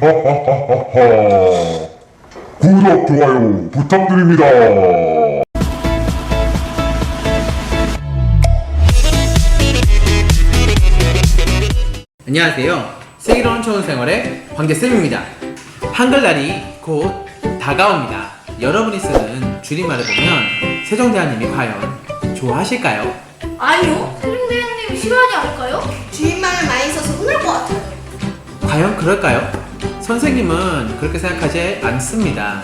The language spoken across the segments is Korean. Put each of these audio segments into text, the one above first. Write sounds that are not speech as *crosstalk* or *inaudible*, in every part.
하하하하하. *laughs* 구독, 좋아요 부탁드립니다. 안녕하세요. 슬기로운 초원 생활의 황제쌤입니다. 한글날이 곧 다가옵니다. 여러분이 쓰는 줄임말을 보면 세종대왕님이 과연 좋아하실까요? 아니요, 세종대왕님이 싫어하지 않을까요? 주인말을 많이 써서 혼날 것 같아요. 과연 그럴까요? 선생님은 그렇게 생각하지 않습니다.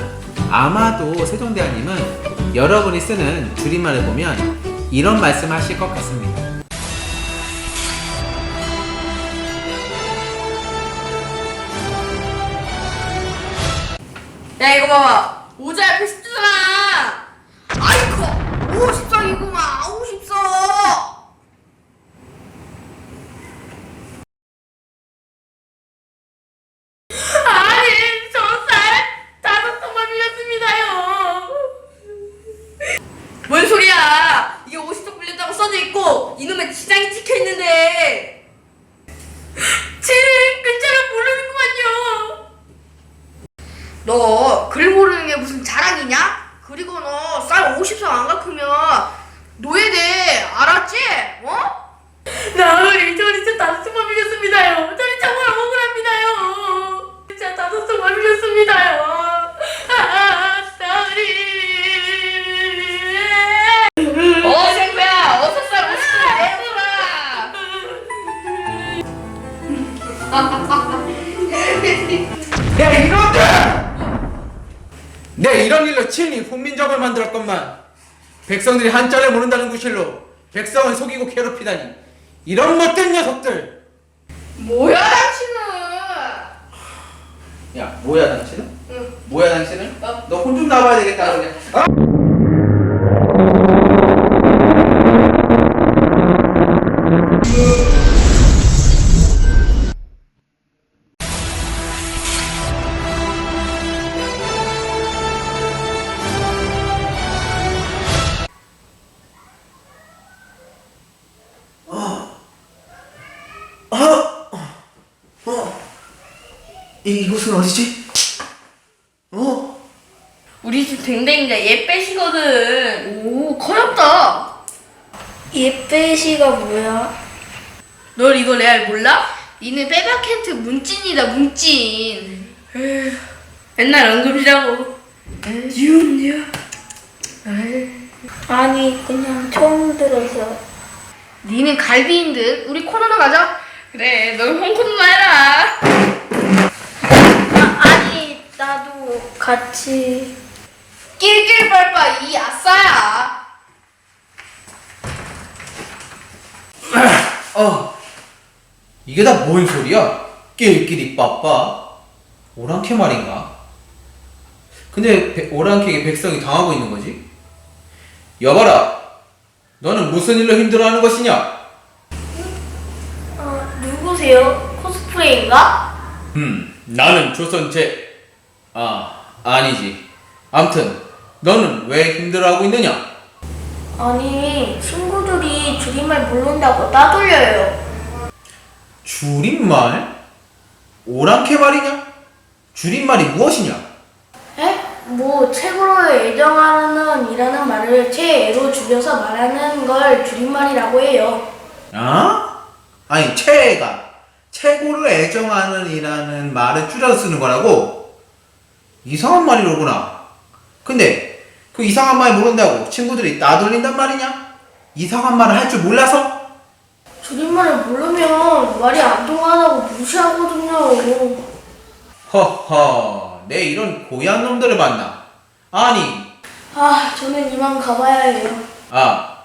아마도 세종대왕님은 여러분이 쓰는 줄임말을 보면 이런 말씀 하실 것 같습니다. 야, 이거 봐봐. 모자 옆에 내 이런 일로 친히 훈민정을 만들었건만 백성들이 한자를 모른다는 구실로 백성을 속이고 괴롭히다니 이런 못된 녀석들! 뭐야 당신은 야 뭐야 당신은? 응. 뭐야 당신은? 어. 너혼 좀 나와야 되겠다 그냥 어? 이, 이곳은 어디지? 어? 우리 집 댕댕이가 얘 빼시거든. 오 커엽다. 예빼시가 뭐야? 널 이거 레알 몰라? 니네 빼박캔트 문찐이다 문찐. 에휴, 맨날 언급이라고. 유은이야? 아니 그냥 처음 들어서. 니는 갈비인 듯. 우리 코너로 가자. 그래 널 홍코너 해라 아, 아니 나도 같이 낄낄 빨빠 이 아싸야 *clears throat* 어 이게 다 뭔 소리야? 낄끼리 빠빠 오랑캐 말인가? 근데 배- 오랑캐에게 백성이 당하고 있는 거지? 여봐라 너는 무슨 일로 힘들어하는 것이냐? 어, 누구세요? 코스프레인가? 음 나는 조선 제 아 아니지 암튼 너는 왜 힘들어하고 있느냐? 아니 친구들이 줄임말 모른다고 따돌려요 줄임말? 오랑캐 말이냐? 줄임말이 무엇이냐? 에? 뭐 책으로 애정하는 이라는 말을 최애로 줄여서 말하는 걸 줄임말이라고 해요 아? 아니 최애가 최고를 애정하는 이라는 말을 줄여서 쓰는 거라고? 이상한 말이로구나 근데 그 이상한 말 모른다고 친구들이 따돌린단 말이냐? 이상한 말을 할 줄 몰라서? 줄임말을 모르면 말이 안 통하다고 무시하거든요 허허 내 이런 고얀 놈들을 만나 아니 아 저는 이만 가봐야 해요 아,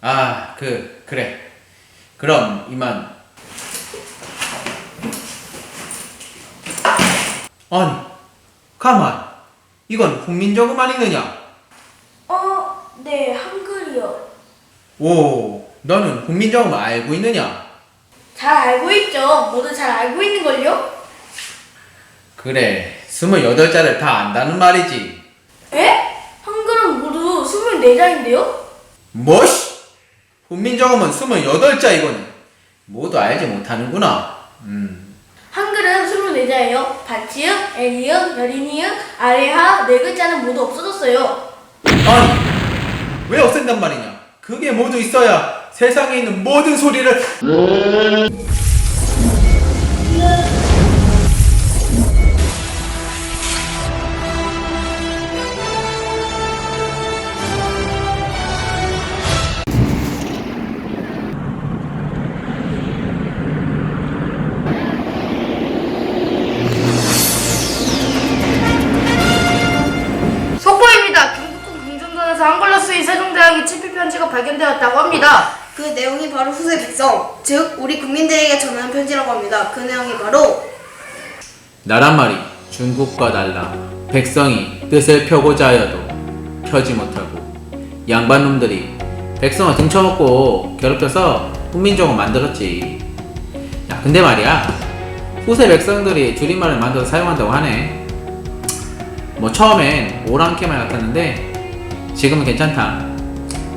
아, 그, 그래. 그럼 이만. 아니, 가만. 이건 훈민정음 아니느냐? 어, 네, 한글이요. 오, 너는 훈민정음 알고 있느냐? 잘 알고 있죠. 모두 잘 알고 있는걸요? 그래, 스물여덟 자를 다 안다는 말이지. 에? 한글은 모두 24자인데요? 뭐시? 자 이거는 모두 알지 못하는구나. 음. 한글은 글자는 24자예요. 받치음, 애니음, 여린이음, 아래하 네 글자는 모두 없어졌어요. 아니 왜 없앤단 말이냐 그게 모두 있어야 세상에 있는 모든 소리를 발견되었다고 합니다. 그 내용이 바로 후세 백성, 즉 우리 국민들에게 전하는 편지라고 합니다. 그 내용이 바로 나란 말이 중국과 달라 백성이 뜻을 펴고자 하여도 펴지 못하고 양반놈들이 백성을 등쳐먹고 괴롭혀서 훈민정을 만들었지 야 근데 말이야 후세 백성들이 줄임말을 만들어서 사용한다고 하네 뭐 처음엔 오랑캐만 같았는데 지금은 괜찮다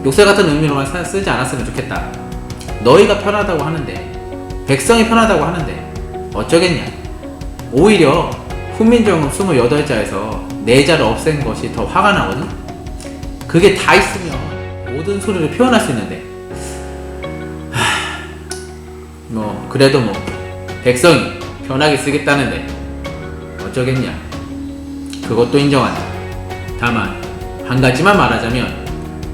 욕설 같은 의미로만 사- 쓰지 않았으면 좋겠다. 너희가 편하다고 하는데 백성이 편하다고 하는데 어쩌겠냐? 오히려 훈민정음 28자에서 4자를 없앤 것이 더 화가 나거든? 그게 다 있으면 모든 소리를 표현할 수 있는데. 하... 뭐 그래도 뭐 백성이 편하게 쓰겠다는데 어쩌겠냐? 그것도 인정한다. 다만 한 가지만 말하자면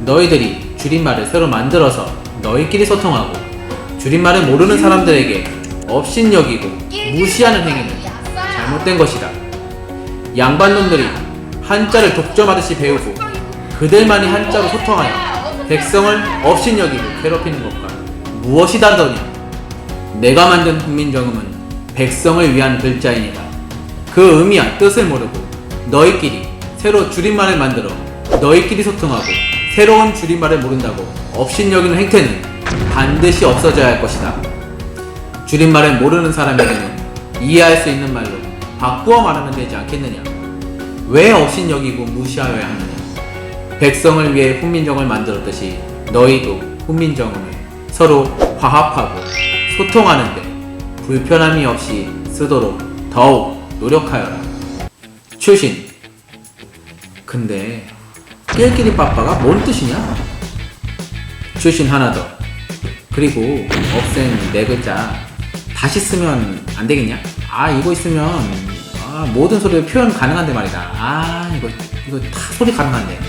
너희들이 줄임말을 새로 만들어서 너희끼리 소통하고 줄임말을 모르는 사람들에게 업신여기고 무시하는 행위는 잘못된 것이다. 양반놈들이 한자를 독점하듯이 배우고 그들만이 한자로 소통하여 백성을 업신여기고 괴롭히는 것과 무엇이 다르더냐? 내가 만든 훈민정음은 백성을 위한 글자이니라. 그 의미와 뜻을 모르고 너희끼리 새로 줄임말을 만들어 너희끼리 소통하고 새로운 줄임말을 모른다고 업신여기는 행태는 반드시 없어져야 할 것이다. 줄임말을 모르는 사람에게는 이해할 수 있는 말로 바꾸어 말하면 되지 않겠느냐? 왜 업신여기고 무시하여야 하느냐? 백성을 위해 훈민정을 만들었듯이 너희도 훈민정음을 서로 화합하고 소통하는데 불편함이 없이 쓰도록 더욱 노력하여라. 출신. 근데 낄끼리 빠빠가 뭔 뜻이냐? 출신 하나 더. 그리고 없앤 네 글자 다시 쓰면 안 되겠냐? 아 이거 있으면 아, 모든 소리를 표현 가능한데 말이다. 아 이거 이거 다 소리 가능한데.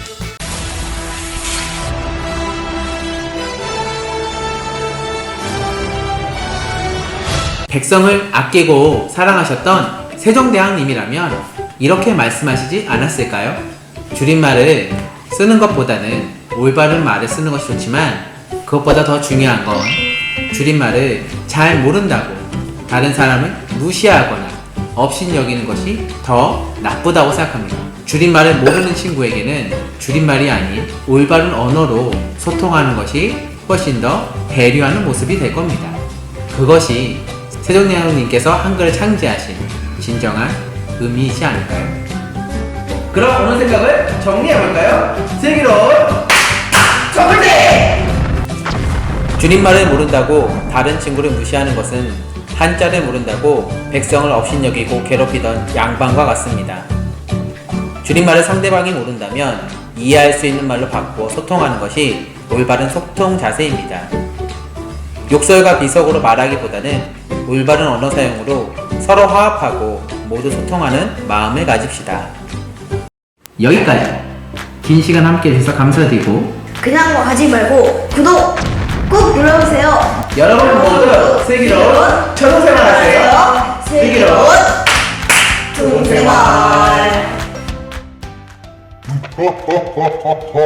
백성을 아끼고 사랑하셨던 세종대왕님이라면 이렇게 말씀하시지 않았을까요? 줄임말을 쓰는 것보다는 올바른 말을 쓰는 것이 좋지만 그것보다 더 중요한 건 줄임말을 잘 모른다고 다른 사람을 무시하거나 업신여기는 것이 더 나쁘다고 생각합니다. 줄임말을 모르는 친구에게는 줄임말이 아닌 올바른 언어로 소통하는 것이 훨씬 더 배려하는 모습이 될 겁니다. 그것이 세종대왕님께서 한글을 창제하신 진정한 의미이지 않을까요? 그럼 오늘 생각을 정리해볼까요? 슬기로운 정글대! 줄임말을 모른다고 다른 친구를 무시하는 것은 한자를 모른다고 백성을 업신여기고 괴롭히던 양반과 같습니다. 줄임말을 상대방이 모른다면 이해할 수 있는 말로 바꾸어 소통하는 것이 올바른 소통 자세입니다. 욕설과 비속어로 말하기보다는 올바른 언어 사용으로 서로 화합하고 모두 소통하는 마음을 가집시다. 여기까지. 긴 시간 함께 해주셔서 감사드리고 그냥 뭐 하지 말고 구독 꾹 눌러주세요. 여러분 모두 슬기로운 초등생활 하세요. 슬기로운 동생활. 하하하하하.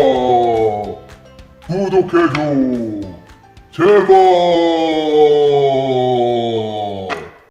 구독해줘. 제발.